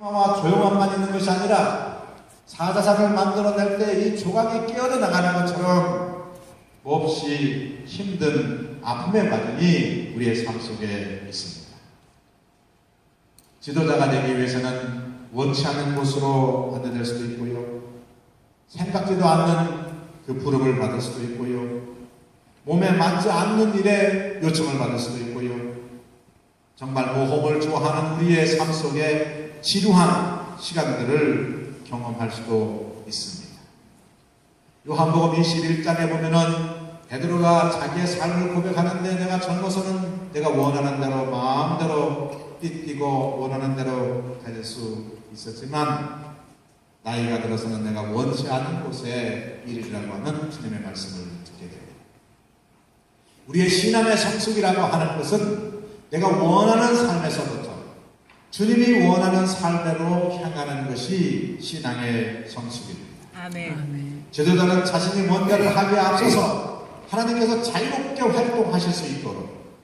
와 조용함만 있는 것이 아니라 사자상을 만들어낼 때 이 조각이 끼어져 나가는 것처럼 몹시 힘든 아픔의 과정이 우리의 삶 속에 있습니다. 지도자가 되기 위해서는 원치 않는 곳으로 안내될 수도 있고요. 생각지도 않는 그 부름을 받을 수도 있고요. 몸에 맞지 않는 일에 요청을 받을 수도 있고요. 정말 모험을 좋아하는 우리의 삶 속에 지루한 시간들을 경험할 수도 있습니다. 요한복음 21장에 보면은 베드로가 자기의 삶을 고백하는데 내가 젊어서는 내가 원하는 대로 마음대로 뛰뛰고 원하는 대로 가질 수 있었지만 나이가 들어서는 내가 원치 않은 곳에 이르라고 하는 주님의 말씀을 듣게 됩니다. 우리의 신앙의 성숙이라고 하는 것은 내가 원하는 삶에서부터 주님이 원하는 삶대로 향하는 것이 신앙의 성숙입니다. 아멘. 제도자는 자신이 뭔가를 하기에 앞서서 하나님께서 자유롭게 활동하실 수 있도록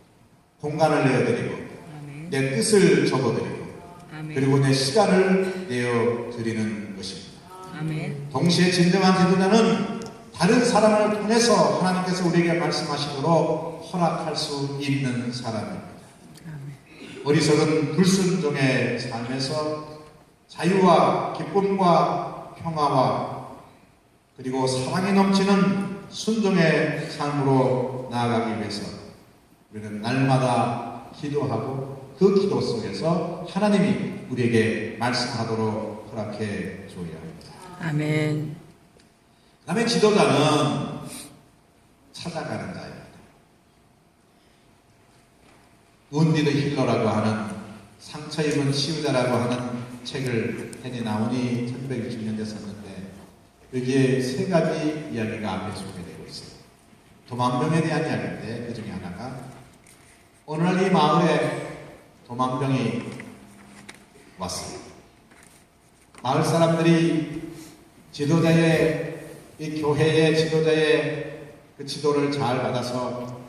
공간을 내어드리고 아멘. 내 뜻을 적어드리고 아멘. 그리고 내 시간을 내어드리는 것입니다. 아멘. 동시에 진정한 제도자는 다른 사람을 통해서 하나님께서 우리에게 말씀하시도록 허락할 수 있는 사람입니다. 어리석은 불순종의 삶에서 자유와 기쁨과 평화와 그리고 사랑이 넘치는 순종의 삶으로 나아가기 위해서 우리는 날마다 기도하고 그 기도 속에서 하나님이 우리에게 말씀하도록 허락해 줘야 합니다. 아멘. 그 다음에 지도자는 찾아가는 자입니 다. 운디드 힐러라고 하는 상처 입은 치유자라고 하는 책을 헨이 나오니 1960년대 썼는데 여기에 세 가지 이야기가 앞에 소개되고 있어요. 도망병에 대한 이야기인데 그 중에 하나가 어느 날이 마을에 도망병이 왔어요. 마을 사람들이 지도자의 이 교회의 지도자의 그 지도를 잘 받아서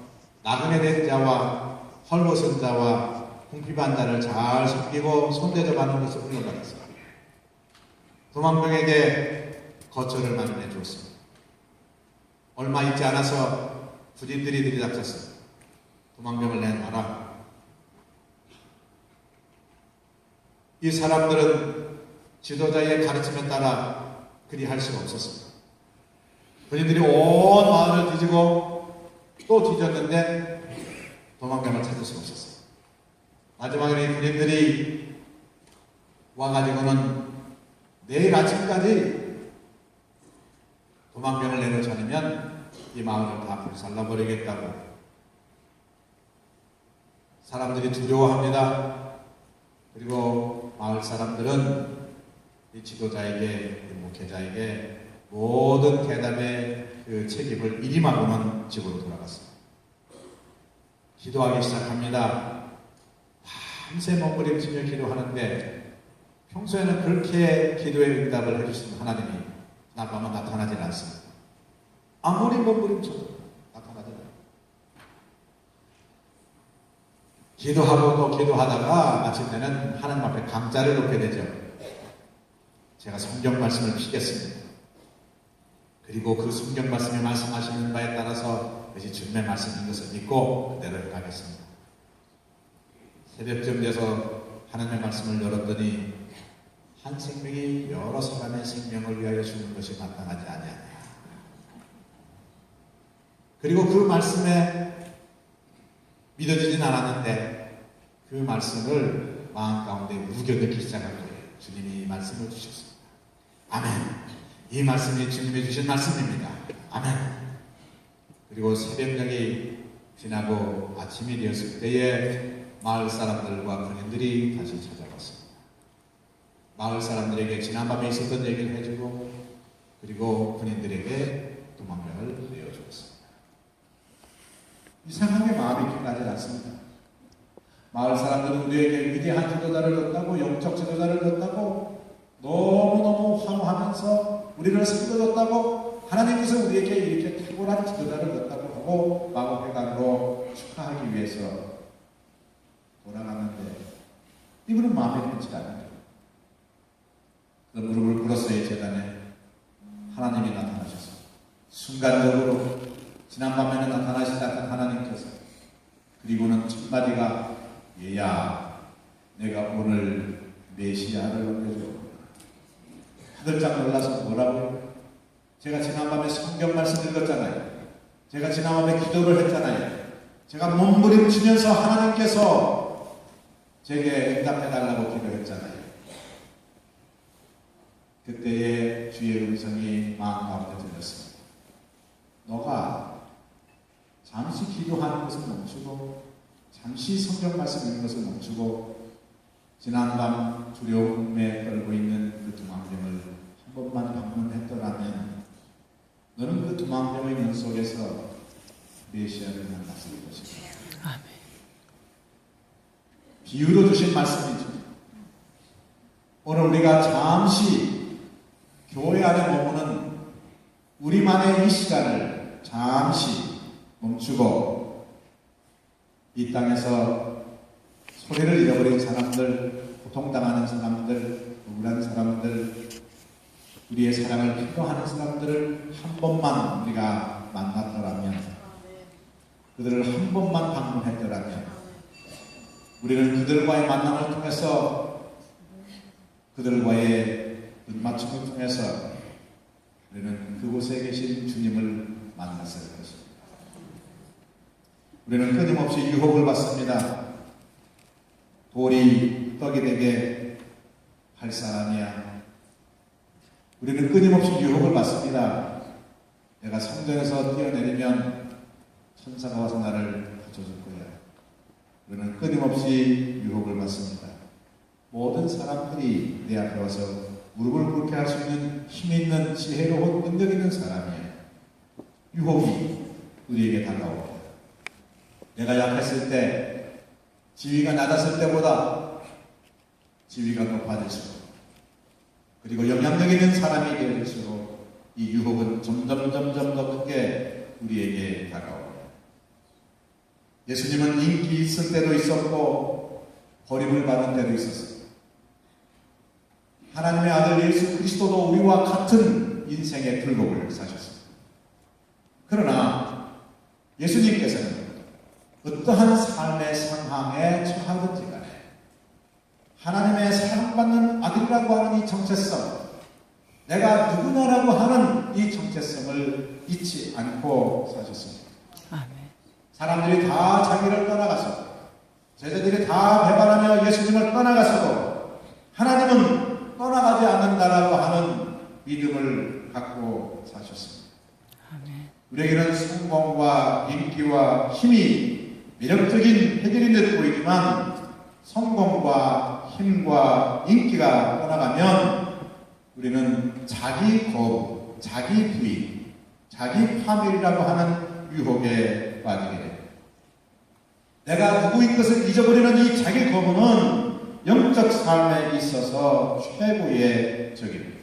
나그네 된 자와 헐벗은 자와 궁핍한 자를 잘 섬기고 손대접 하는 것을 훈련받았어요. 도망병에게 거처를 마련해 주었습니다. 얼마 있지 않아서 부진들이 들이닥쳤어요. 도망병을 내놔라. 이 사람들은 지도자의 가르침에 따라 그리 할 수가 없었습니다. 본인들이 온 마을을 뒤지고 또 뒤졌는데 도망가을 찾을 수가 없었어요. 마지막에 본인들이 와가지고는 내일 아침까지 도망병을 내놓지 않으면 이 마을을 다 불살라버리겠다고 사람들이 두려워합니다. 그리고 마을 사람들은 이 지도자에게, 이 목회자에게 모든 대답의 그 책임을 이임하고는 집으로 돌아갔습니다. 기도하기 시작합니다. 밤새 몸부림치며 기도하는데 평소에는 그렇게 기도의 응답을 해주시는 하나님이 나가면 나타나질 않습니다. 아무리 몸부림쳐도 나타나질 않아요. 기도하고 또 기도하다가 마침내는 하나님 앞에 강자를 놓게 되죠. 제가 성경 말씀을 피겠습니다. 그리고 그 성경 말씀에 말씀하시는 바에 따라서 그것이 주님의 말씀인 것을 믿고 그대로. 새벽쯤 돼서 하나님의 말씀을 열었더니 한 생명이 여러 사람의 생명을 위하여 주는 것이 마땅하지 아니하냐. 그리고 그 말씀에 믿어지진 않았는데 그 말씀을 마음 가운데 우겨넣기 시작한 거예요. 주님이 이 말씀을 주셨습니다. 아멘. 이 말씀이 주님이 주신 말씀입니다. 아멘. 그리고 새벽녘이 지나고 아침이 되었을 때에 마을 사람들과 군인들이 다시 찾아갔습니다. 마을 사람들에게 지난밤에 있었던 얘기를 해주고 그리고 군인들에게 도망명을 내어주었습니다. 이상하게 마음이 끝나지 않습니다. 마을 사람들은 우리에게 위대한 지도자를 얻다고 영적 지도자를 얻다고 너무너무 환호하면서 우리를 섬겨줬다고 하나님께서 우리에게 이렇게 탁월한 지도자를 얻다고 하고 마법회관으로 축하하기 위해서 돌아가는데 이분은 마음에 들지 않아요. 그 무릎을 꿇었어요 재단에 하나님이 나타나셨어요. 순간적으로 지난밤에는 나타나신다던 하나님께서 그리고는 첫 마디가 얘야 내가 오늘 메시아를 올려줘 하들짝 놀라서 뭐라고 제가 지난밤에 성경 말씀 읽었잖아요. 제가 지난밤에 기도를 했잖아요. 제가 몸부림치면서 하나님께서 제게 응답해달라고 기도했잖아요 그때의 주의 음성이 마음 가운데 들렸습니다. 너가 잠시 기도하는 것을 멈추고 잠시 성경 말씀 읽는 것을 멈추고 지난밤 두려움에 떨고 있는 그 두만병을 한 번만 방문했더라면 너는 그 두만병의 눈 속에서 메시아를 만났을 것이다. 아멘. 비유로 주신 말씀이죠. 오늘 우리가 잠시 교회 안에 머무는 우리만의 이 시간을 잠시 멈추고 이 땅에서 소리를 잃어버린 사람들, 고통당하는 사람들, 우울한 사람들, 우리의 사랑을 필요하는 사람들을 한 번만 우리가 만났더라면 그들을 한 번만 방문했더라면 우리는 그들과의 만남을 통해서 그들과의 눈맞춤을 통해서 우리는 그곳에 계신 주님을 만났을 것입니다. 우리는 끊임없이 유혹을 받습니다. 돌이 떡이 되게 할 사람이야. 우리는 끊임없이 유혹을 받습니다. 내가 성전에서 뛰어내리면 천사가 와서 나를 붙여줄 거야. 우리는 끊임없이 유혹을 받습니다. 모든 사람들이 내 앞에 와서 무릎을 꿇게 할 수 있는 힘 있는 지혜로운 능력 있는 사람이에요. 유혹이 우리에게 다가옵니다. 내가 약했을 때, 지위가 낮았을 때보다 지위가 높아질수록 그리고 영향력 있는 사람이 될수록 이 유혹은 점점 점점 더 크게 우리에게 다가옵니다. 예수님은 인기 있을 때도 있었고 버림을 받은 때도 있었어요. 하나님의 아들 예수 그리스도도 우리와 같은 인생의 굴곡을 사셨습니다. 그러나 예수님께서는 어떠한 삶의 상황에 처하든지 간에 하나님의 사랑받는 아들이라고 하는 이 정체성, 내가 누구나라고 하는 이 정체성을 잊지 않고 사셨습니다. 아멘. 사람들이 다 자기를 떠나가서 제자들이 다 배반하며 예수님을 떠나가서도 하나님은 떠나가지 않는다라고 하는 믿음을 갖고 사셨습니다. 아멘. 우리에게는 성공과 인기와 힘이 매력적인 해결인 듯 보이지만 성공과 힘과 인기가 떠나가면 우리는 자기 거부, 자기 부인, 자기 파멸이라고 하는 유혹에 빠지게 됩니다. 내가 누구인 것을 잊어버리는 이 자기 거부는 영적 삶에 있어서 최고의 적입니다.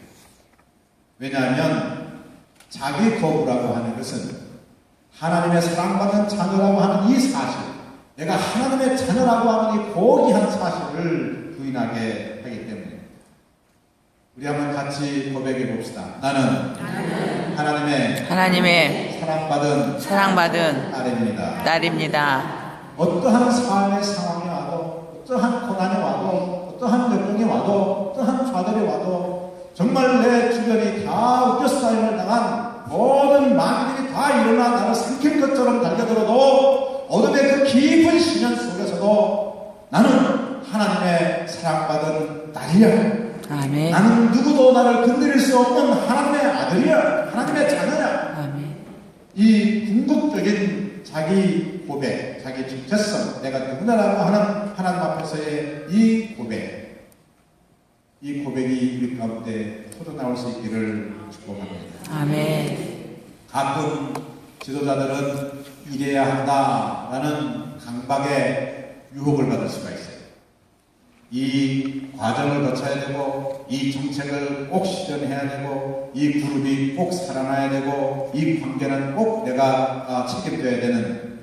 왜냐하면 자기 거부라고 하는 것은 하나님의 사랑받는 자녀라고 하는 이 사실, 내가 하나님의 자녀라고 하는 이 고귀한 사실을 부인하게 하기 때문입니다. 우리 한번 같이 고백해 봅시다. 나는 하나님의 하나님의 사랑받은 사랑받은 딸입니다. 딸입니다. 어떠한 삶의 상황이 와도, 어떠한 고난이 와도, 어떠한 역경이 와도, 어떠한 좌절이 와도, 정말 내 주변이 다 웃겨싸임을 당한 모든 만들이 다 일어나 나를 삼킬 것처럼 달려들어도, 어둠의 그 깊은 시련 속에서도 나는 하나님의 사랑받은 딸이야. 아멘. 나는 누구도 나를 건드릴 수 없는 하나님의 아들이야. 하나님의 자녀야. 아멘. 이 궁극적인 자기 고백, 자기 정체성, 내가 누구나라고 하는 하나님 앞에서의 이 고백, 이 고백이 우리 가운데 터져나올 수 있기를 축복합니다. 아멘. 가끔 지도자들은 이래야 한다라는 강박의 유혹을 받을 수가 있어요. 이 과정을 거쳐야 되고, 이 정책을 꼭 실현해야 되고, 이 그룹이 꼭 살아나야 되고, 이 관계는 꼭 내가 아, 책임져야 되는,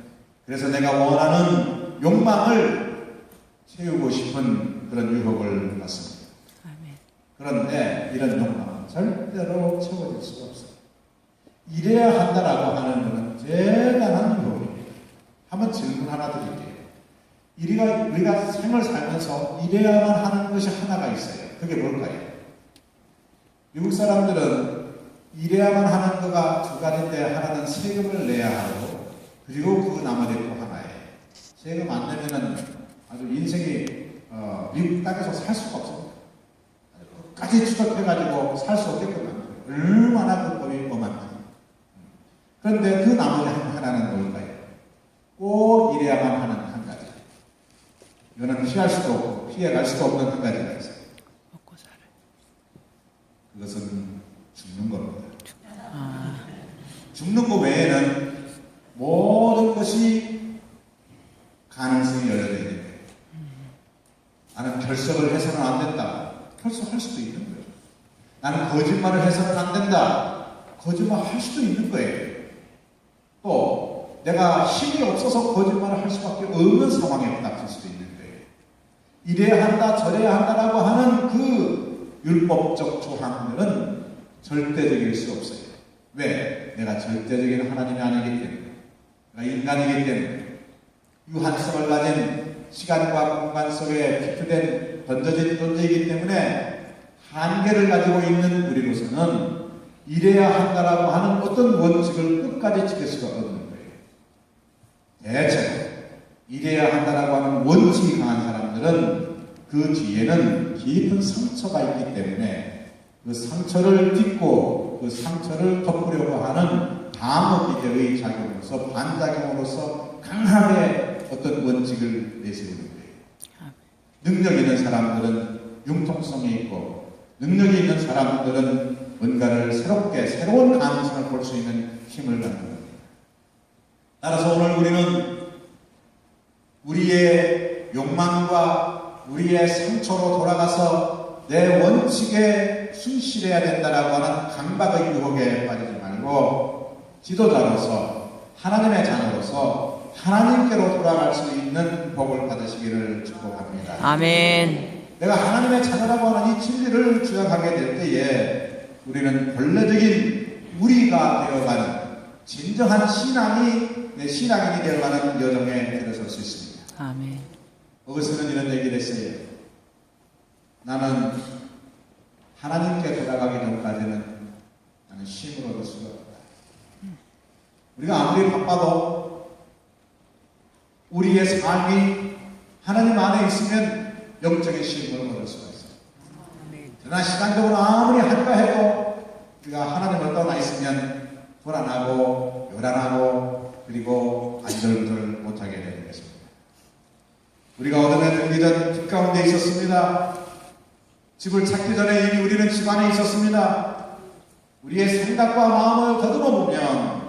그래서 내가 원하는 욕망을 채우고 싶은 그런 유혹을 받습니다. 그런데 이런 욕망은 절대로 채워질 수가 없어요. 이래야 한다라고 하는 것은 대단한 유혹입니다. 한번 질문 하나 드릴게요. 우리가, 우리가 생을 살면서 이래야만 하는 것이 하나가 있어요. 그게 뭘까요? 미국 사람들은 이래야만 하는 거가 두 가지인데 하나는 세금을 내야 하고 그리고 그 나머지 또 하나예요. 세금 안 내면은 아주 인생이 어, 미국 땅에서 살 수가 없습니다. 끝까지 추적해가지고 살 수 없게끔. 얼마나 그 법이 엄한지. 그런데 그 나머지 한- 하나는 뭘까요? 꼭 이래야만 하는. 이거는 피할 수도 없고 피해갈 수도 없는 한 가지가 있어요. 먹고 살아. 그것은 죽는 겁니다. 아, 죽는 것 외에는 모든 것이 가능성이 열려져 있는 거예요. 나는 결석을 해서는 안 된다. 결석할 수도 있는 거예요. 나는 거짓말을 해서는 안 된다. 거짓말 할 수도 있는 거예요. 또 내가 힘이 없어서 거짓말을 할 수밖에 없는 상황에 닥칠 수도 있는 거예요. 이래야 한다, 저래야 한다라고 하는 그 율법적 조항들은 절대적일 수 없어요. 왜? 내가 절대적인 하나님이 아니기 때문에. 내가 인간이기 때문에. 유한성을 가진 시간과 공간 속에 비트된 던져진 존재이기 때문에 한계를 가지고 있는 우리로서는 이래야 한다라고 하는 어떤 원칙을 끝까지 지킬 수가 없는 거예요. 대체로 이래야 한다라고 하는 원칙이 강한 사람 들은 그 뒤에는 깊은 상처가 있기 때문에 그 상처를 딛고 그 상처를 덮으려고 하는 기대의 작용으로서 반작용으로서 강하게 어떤 원칙을 내세우는 거예요. 능력 있는 사람들은 융통성이 있고 능력이 있는 사람들은 뭔가를 새롭게 새로운 가능성을 볼 수 있는 힘을 갖는 겁니다. 따라서 오늘 우리는 우리의 욕망과 우리의 상처로 돌아가서 내 원칙에 순실해야 된다라고 하는 강박의 유혹에 빠지지 말고 지도자로서 하나님의 자녀로서 하나님께로 돌아갈 수 있는 복을 받으시기를 축복합니다. 아멘. 내가 하나님의 자녀라고 하는 이 진리를 주장하게 될 때에 우리는 본래적인 우리가 되어가는 진정한 신앙이 내 신앙인이 되어가는 여정에 들어설 수 있습니다. 아멘. 어거스는 이런 얘기를 했어요. 나는 하나님께 돌아가기 전까지는 나는 쉼을 얻을 수가 없다. 우리가 아무리 바빠도 우리의 삶이 하나님 안에 있으면 영적인 쉼을 얻을 수가 있어요. 그러나 시간적으로 아무리 할까 해도 우리가 하나님을 떠나 있으면 불안하고 요란하고 그리고 안절부절 못하게 되는 것입니다. 우리가 어둠에 들기 전집 가운데 있었습니다. 집을 찾기 전에 이미 우리는 집 안에 있었습니다. 우리의 생각과 마음을 더듬어 보면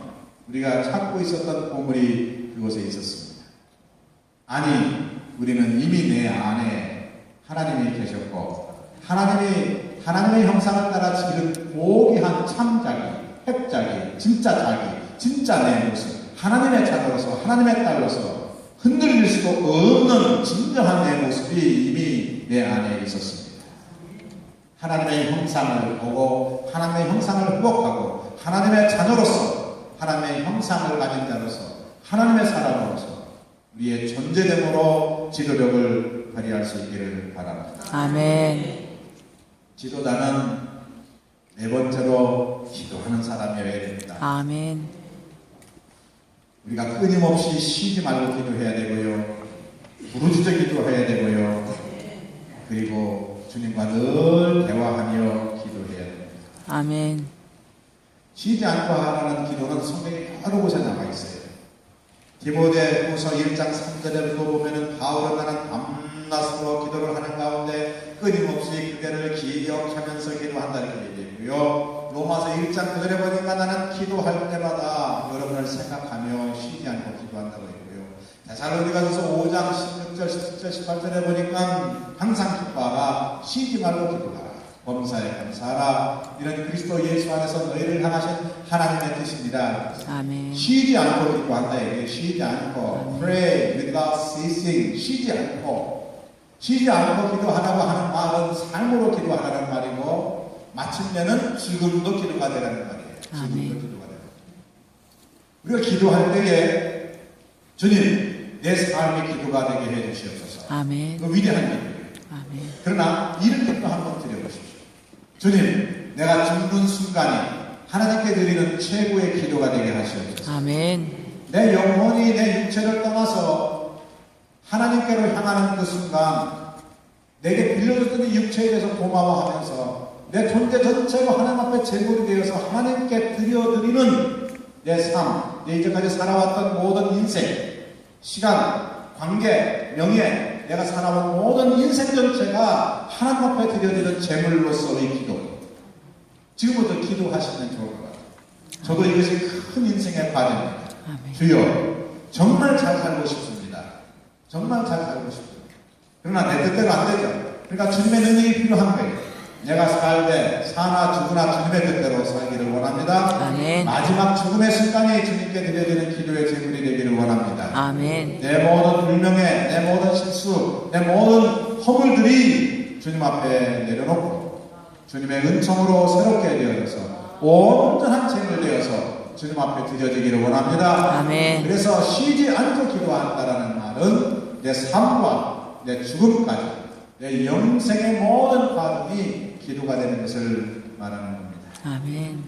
우리가 찾고 있었던 보물이 그곳에 있었습니다. 아니, 우리는 이미 내 안에 하나님이 계셨고, 하나님이 하나님의 형상을 따라 지은 고귀한 참자기, 핵자기, 진짜 자기, 진짜 내 모습, 하나님의 자녀로서, 하나님의 딸로서 흔들릴 수도 없는 진정한 내 모습이 이미 내 안에 있었습니다. 하나님의 형상을 보고 하나님의 형상을 회복하고 하나님의 자녀로서 하나님의 형상을 가진 자로서 하나님의 사람으로서 우리의 존재됨으로 지도력을 발휘할 수 있기를 바랍니다. 아멘. 지도자는 네 번째로 기도하는 사람이어야 됩니다. 아멘. 우리가 끊임없이 쉬지 말고 기도해야 되고요. 부르짖어 기도해야 되고요. 그리고 주님과 늘 대화하며 기도해야 됩니다. 아멘. 쉬지 않고 하라는 기도는 성경에 여러 곳에 나와 있어요. 디모데 후서 1장 3절에 보면은 바울은 나는 밤낮으로 기도를 하는 가운데 끊임없이 그대를 기억하면서 기도한다 이렇게 얘기했고요. 로마서 1장 9절에 보니까 나는 기도할 때마다 여러분을 생각하며 쉬지 않고 기도한다고 했고요. 데살로니가 서 5장 16절, 17절, 18절에 보니까 항상 기뻐하라 쉬지 말고 기도하라. 범사에 감사하라. 이런 그리스도 예수 안에서 너희를 향하신 하나님의 뜻입니다. 아멘. 쉬지 않고 기도한다 이게 쉬지 않고 pray without ceasing 쉬지 않고 쉬지 않고 기도하라고 하는 말은 삶으로 기도하라는 말이고 마침내는 죽음도 기도가 되라는 말이에요. 죽음도 아멘. 기도가 되는 우리가 기도할 때에 주님 내 삶이 기도가 되게 해 주시옵소서. 아멘. 그 위대한 기도예요. 아멘. 그러나 이렇게 또 한번 드려보십시오. 주님, 내가 죽는 순간이 하나님께 드리는 최고의 기도가 되게 하시옵소서. 아멘. 내 영혼이 내 육체를 떠나서 하나님께로 향하는 그 순간 내게 빌려줬던 이 육체에 대해서 고마워하면서 내 존재 전체가 하나님 앞에 제물이 되어서 하나님께 드려드리는 내 삶, 내 이제까지 살아왔던 모든 인생, 시간, 관계, 명예, 내가 살아온 모든 인생 전체가 하나님 앞에 드려드리는 제물로서의 기도. 지금부터 기도하시면 좋을 것 같아요. 저도 이것이 큰 인생의 과정입니다. 아멘. 주여, 정말 잘 살고 싶습니다. 정말 잘 살고 싶습니다. 그러나 내 뜻대로 안 되죠. 그러니까 주님의 능력이 필요한 거예요. 내가 살되 사나 죽으나 주님의 뜻대로 살기를 원합니다. 아멘. 마지막 죽음의 순간에 주님께 드려지는 기도의 제물이 되기를 원합니다. 아멘. 내 모든 불명예, 내 모든 실수, 내 모든 허물들이 주님 앞에 내려놓고 주님의 은총으로 새롭게 되어져서 온전한 제물 되어서 주님 앞에 드려지기를 원합니다. 아멘. 그래서 쉬지 않고 기도한다라는 말은 내 삶과 내 죽음까지 내 영생의 모든 과정이 기도가 되는 것을 말하는 겁니다. 아멘.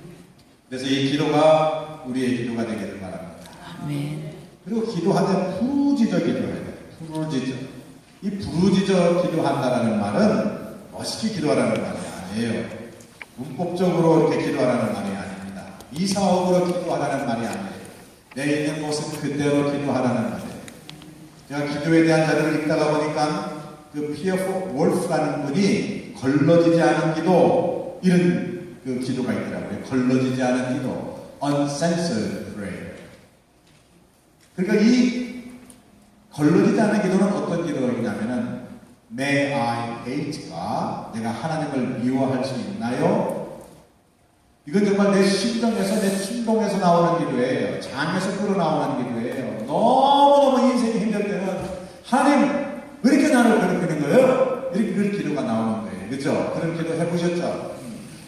그래서 이 기도가 우리의 기도가 되기를 바랍니다. 아멘. 그리고 기도하되 부르짖어 기도해야 돼요. 부르짖어. 이 부르짖어 기도한다라는 말은 멋있게 기도하라는 말이 아니에요. 문법적으로 이렇게 기도하라는 말이 아닙니다. 이사옥으로 기도하라는 말이 아니에요. 내 있는 모습 그대로 기도하라는 말이에요. 제가 기도에 대한 자료를 읽다가 보니까 그 피어포 월프라는 분이 걸러지지 않은 기도 이런 그 기도가 있더라고요. 걸러지지 않은 기도, uncensored prayer. 그러니까 이 걸러지지 않은 기도는 어떤 기도이냐면은 May I hate가 내가 하나님을 미워할 수 있나요? 이건 정말 내 심정에서 내 충동에서 나오는 기도예요. 잠에서 끌어나오는 기도예요. 너무너무 인생이 힘들 때는 하나님 왜 이렇게 나를 괴롭히는 거예요? 이렇게 그런 기도가 나오는 거예요. 그죠? 그런 기도 해보셨죠?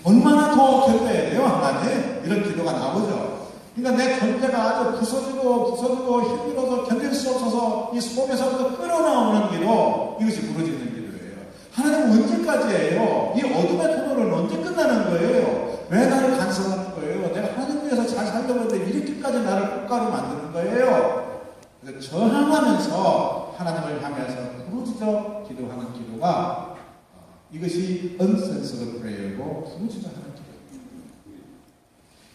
얼마나 더 견뎌야 돼요, 하나님? 이런 기도가 나오죠. 그러니까 내 존재가 아주 부서지고 부서지고 힘들어서 견딜 수 없어서 이 속에서부터 끌어나오는 기도 이것이 부러지는 기도예요. 하나님 언제까지예요? 이 어둠의 터널은 언제 끝나는 거예요? 왜 나를 간섭하는 거예요? 내가 하나님 위해서 잘 살려고 했는데 이렇게까지 나를 꽃가루 만드는 거예요? 그래서 저항하면서 하나님을 향해서 부르짖어 기도하는 기도가 어, 이것이 부르짖어 하는 기도.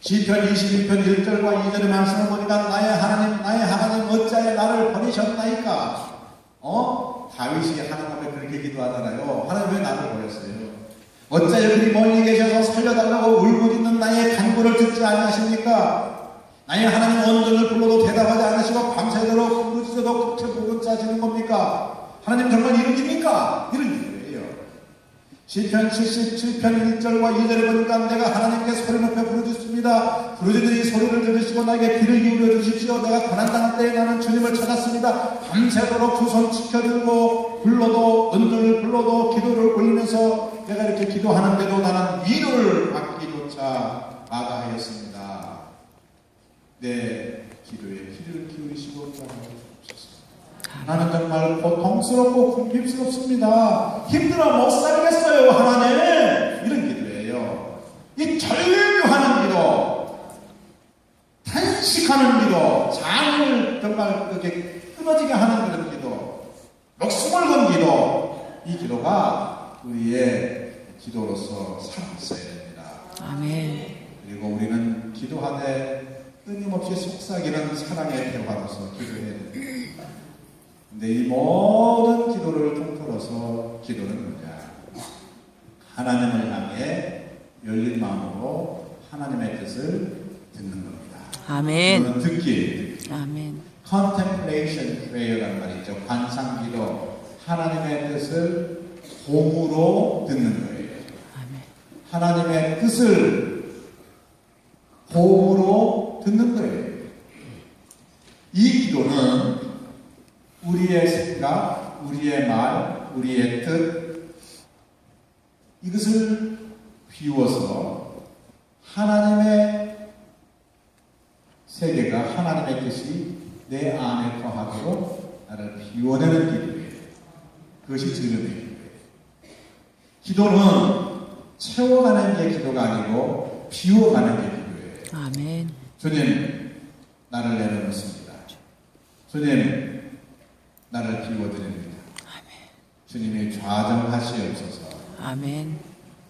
시편 21편 1절과 2절의 말씀을 보니까 나의 하나님 나의 하나님 어찌하여 나를 버리셨나이까? 어? 다윗이 하나님 앞에 그렇게 기도하잖아요. 하나님 왜 나를 버렸어요? 어찌하여 그리 멀리 계셔서 살려달라고 울부짖는 나의 간구를 듣지 아니하십니까? 나의 하나님 언제를 불러도 대답하지 않으시고 밤새도록 부르짖어도 끝에 부분 짜지는 겁니까? 하나님 정말 이러십니까? 이런 시편 77편 1절과 2절에 보니까 내가 하나님께 소리 높여 부르짖습니다. 부르짖으니 소리를 들으시고 나에게 귀를 기울여 주십시오. 내가 고난당할 때에 나는 주님을 찾았습니다. 밤새도록 두 손 지켜들고 불러도 은들을 불러도 기도를 올리면서 내가 이렇게 기도하는데도 나는 위로를 받기조차 마다하였습니다. 내 기도에 귀를 기울이시고 주옵소 서. 나는 정말 고통스럽고 궁핍스럽습니다. 힘들어 못 살겠어요, 하나님. 이런 기도예요. 이 절규하는 기도, 탄식하는 기도, 잠을 정말 그렇게 끊어지게 하는 그런 기도, 목숨을 건 기도, 이 기도가 우리의 기도로서 살아있어야 됩니다. 아멘. 그리고 우리는 기도하되 끊임없이 속삭이는 사랑의 대화로서 기도해야 됩니다. 근데 이 모든 기도를 통틀어서 기도는 뭐냐? 하나님을 향해 열린 마음으로 하나님의 뜻을 듣는 겁니다. 아멘. 듣기, 아멘. contemplation prayer라는 말이 있죠. 관상 기도. 하나님의 뜻을 공으로 듣는 거예요. 아멘. 하나님의 뜻을 호흡으로 듣는 거예요. 이 기도는 우리의 생각, 우리의 말, 우리의 뜻, 이것을 비워서 하나님의 세계가 하나님의 뜻이 내 안에 거하도록 나를 비워내는 기도예요. 그것이 주님의 기도예요. 기도는 채워가는 게 기도가 아니고 비워가는 게 기도예요. 아멘. 주님, 나를 내려놓습니다. 주님, 나를 비워드립니다. 주님이 좌정하시옵소서. 아멘.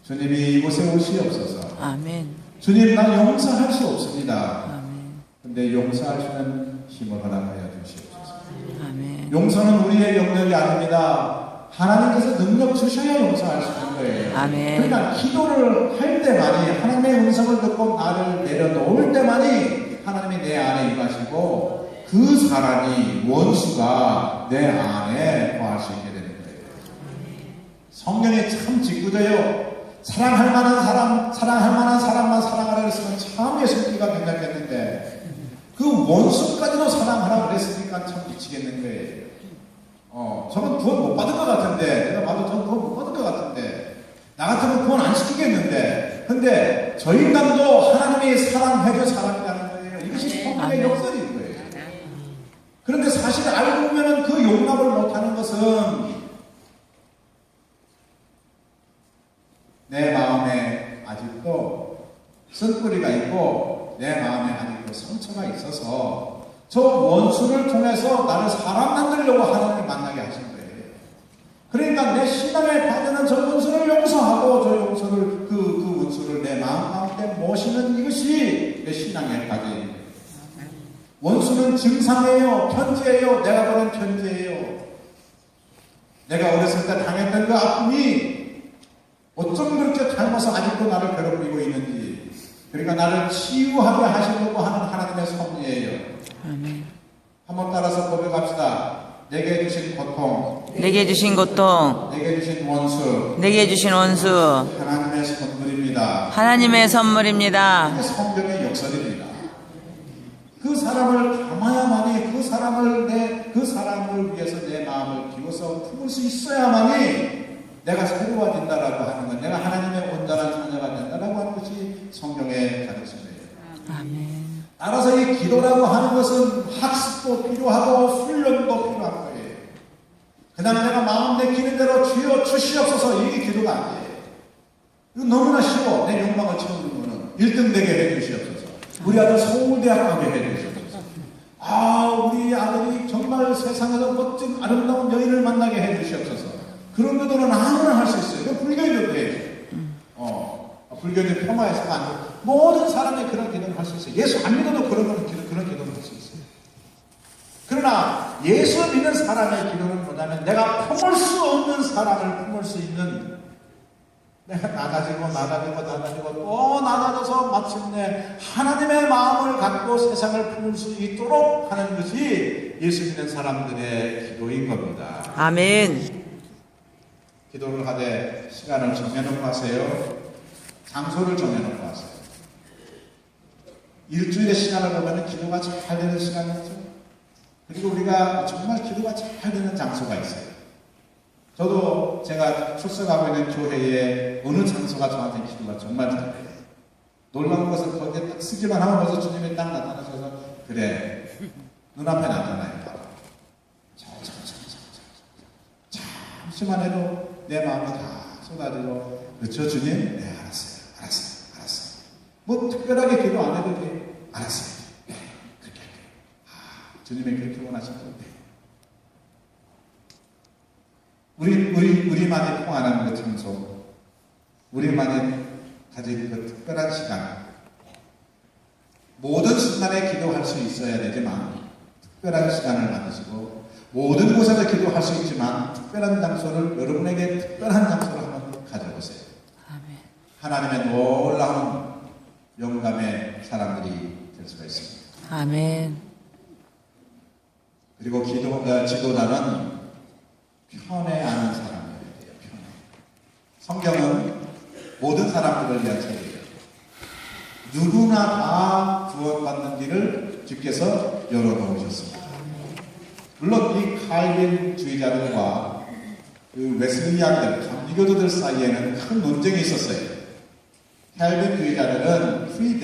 주님이 이곳에 오시옵소서. 아멘. 주님, 나 용서할 수 없습니다. 아멘. 근데 있는 힘을 허락하여 주시옵소서. 아멘. 용서는 우리의 영역이 아닙니다. 하나님께서 능력 주셔야 용서할 수 있는 거예요. 아멘. 그러니까 기도를 할 때만이 하나님의 음성을 듣고 나를 내려놓을 때만이 하나님이 내 안에 임하시고 그 사람이 원수가 내 안에 거할 수 있게 되는 거예요. 성경이 참 짓궂어요. 사랑할 만한 사람, 사랑할 만한 사람만 사랑하라 그랬으면 참 예수님과 괜찮겠는데 그 원수까지도 사랑하라 그랬으니까 참 미치겠는 거예요. 어, 저는 구원 못 받은 것 같은데, 내가 봐도 저는 구원 못 받은 것 같은데, 나 같으면 구원 안 시키겠는데, 근데 저 인간도 하나님이 사랑해줘 사랑이라는 거예요. 이것이 성경의 거예요. 그런데 사실 알고 보면 그 용납을 못하는 것은 내 마음에 아직도 쓴뿌리가 있고 내 마음에 아직도 상처가 있어서 저 원수를 통해서 나를 사람 만들려고 하나님이 만나게 하신 거예요. 그러니까 내 신앙의 받는 저 원수를 용서하고 저 용서를 그, 그 원수를 내 마음 가운데 모시는 이것이 내 신앙의 과제입니다. 원수는 증상이에요. 편지예요. 내가 보낸 편지예요. 내가 어렸을 때 당했던 그 아픔이 어쩜 그렇게 닮아서 아직도 나를 괴롭히고 있는지. 그러니까 나를 치유하게 하시려고 하는 하나님의 섭리예요. 아멘. 한번 따라서 고백합시다. 내게 주신 고통, 내게 주신 고통, 내게 주신 원수, 내게 주신 원수, 하나님의 선물입니다. 하나님의 선물입니다. 그 사람을 담아야만이 그 사람을 내 그 사람을 위해서 내 마음을 비워서 품을 수 있어야만이 내가 새로워진다라고 하는 것, 내가 하나님의 온전한 자녀가 된다라고 하는 것이 성경의 가르침이에요. 아멘. 따라서 이 기도라고 하는 것은 학습도 필요하고 훈련도 필요한 거예요. 그다음에 내가 마음 내키는 대로 주여 주시옵소서 이게 기도가 아니에요. 너무나 쉬워. 내 욕망을 채우는 거는 1등 되게 해주시옵소서. 우리 아들 서울대학 가게 해주시옵소서. 아, 우리 아들이 정말 세상에서 멋진 아름다운 여인을 만나게 해주시옵소서. 그런 기도는 아무나 할 수 있어요. 불교인들도 해요. 어, 불교인들 폄하해서가 안 돼요. 모든 사람이 그런 기도를 할 수 있어요. 예수 안 믿어도 그런 기도, 그런 기도를 할 수 있어요. 그러나 예수 믿는 사람의 기도는 뭐냐면 내가 품을 수 없는 사람을 품을 수 있는 내가 낮아지고 낮아지고 낮아지고 또 낮아져서 마침내 하나님의 마음을 갖고 세상을 품을 수 있도록 하는 것이 예수 믿는 사람들의 기도인 겁니다. 아멘. 기도를 하되 시간을 정해놓고 하세요. 장소를 정해놓고 하세요. 일주일의 시간을 보면 기도가 잘 되는 시간이죠. 그리고 우리가 정말 기도가 잘 되는 장소가 있어요. 저도 제가 출석하고 있는 교회에 어느 장소가 저한테 기도가 정말 잘 돼요. 놀라운 것은 거기에 딱 쓰기만 하면 벌써 주님이 딱 나타나셔서 그래 눈앞에 나타나요. 바로. 저, 저, 저, 저. 잠시만 해도 내 마음이 다 쏟아지고 그렇죠 주님? 네 알았어요 알았어요 알았어요 뭐 특별하게 기도 안 해도 돼 알았어요 네 그렇게 할게요 아 주님이 그렇게 원하시는데 우리 우리 우리만이 통하는 그 장소 우리만이 가진 그 특별한 시간 모든 순간에 기도할 수 있어야 되지만 특별한 시간을 가지시고 모든 곳에서 기도할 수 있지만 특별한 장소를 여러분에게 특별한 장소를 한번 가져보세요. 아멘. 하나님의 놀라운 영감의 사람들이 될 수가 있습니다. 아멘. 그리고 기도, 어, 지도자는 편애하는 사람이어야 돼요. 편애. 성경은 모든 사람들을 위한 책이에요. 누구나 다 구원받는 길을 주께서 열어놓으셨습니다. 물론 이 칼빈주의자들과 그 웨슬리안들, 감리교도들 사이에는 큰 논쟁이 있었어요. 헬빈 주의자들은 프리데스